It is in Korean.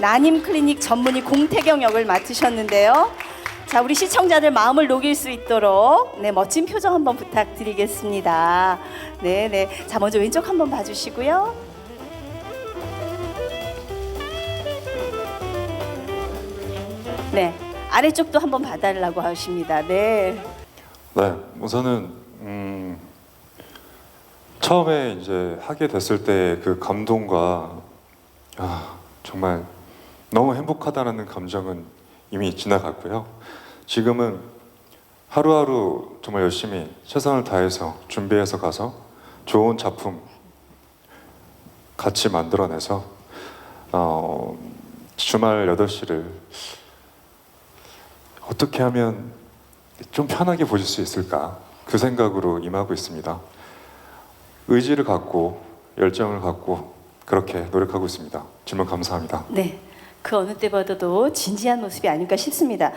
난임 클리닉 전문의 공태경 역을 맡으셨는데요. 자, 우리 시청자들 마음을 녹일 수 있도록 네, 멋진 표정 한번 부탁드리겠습니다. 네, 네. 자, 먼저 왼쪽 한번 봐 주시고요. 네. 아래쪽도 한번 봐달라고 하십니다. 네. 네, 우선은 음, 처음에 이제 하게 됐을 때 그 감동과 아, 정말 너무 행복하다는 감정은 이미 지나갔고요. 지금은 하루하루 정말 열심히 최선을 다해서 준비해서 가서 좋은 작품 같이 만들어내서 어, 주말 8시를 어떻게 하면 좀 편하게 보실 수 있을까 그 생각으로 임하고 있습니다. 의지를 갖고 열정을 갖고 그렇게 노력하고 있습니다. 질문 감사합니다. 네. 그 어느 때보다도 진지한 모습이 아닐까 싶습니다.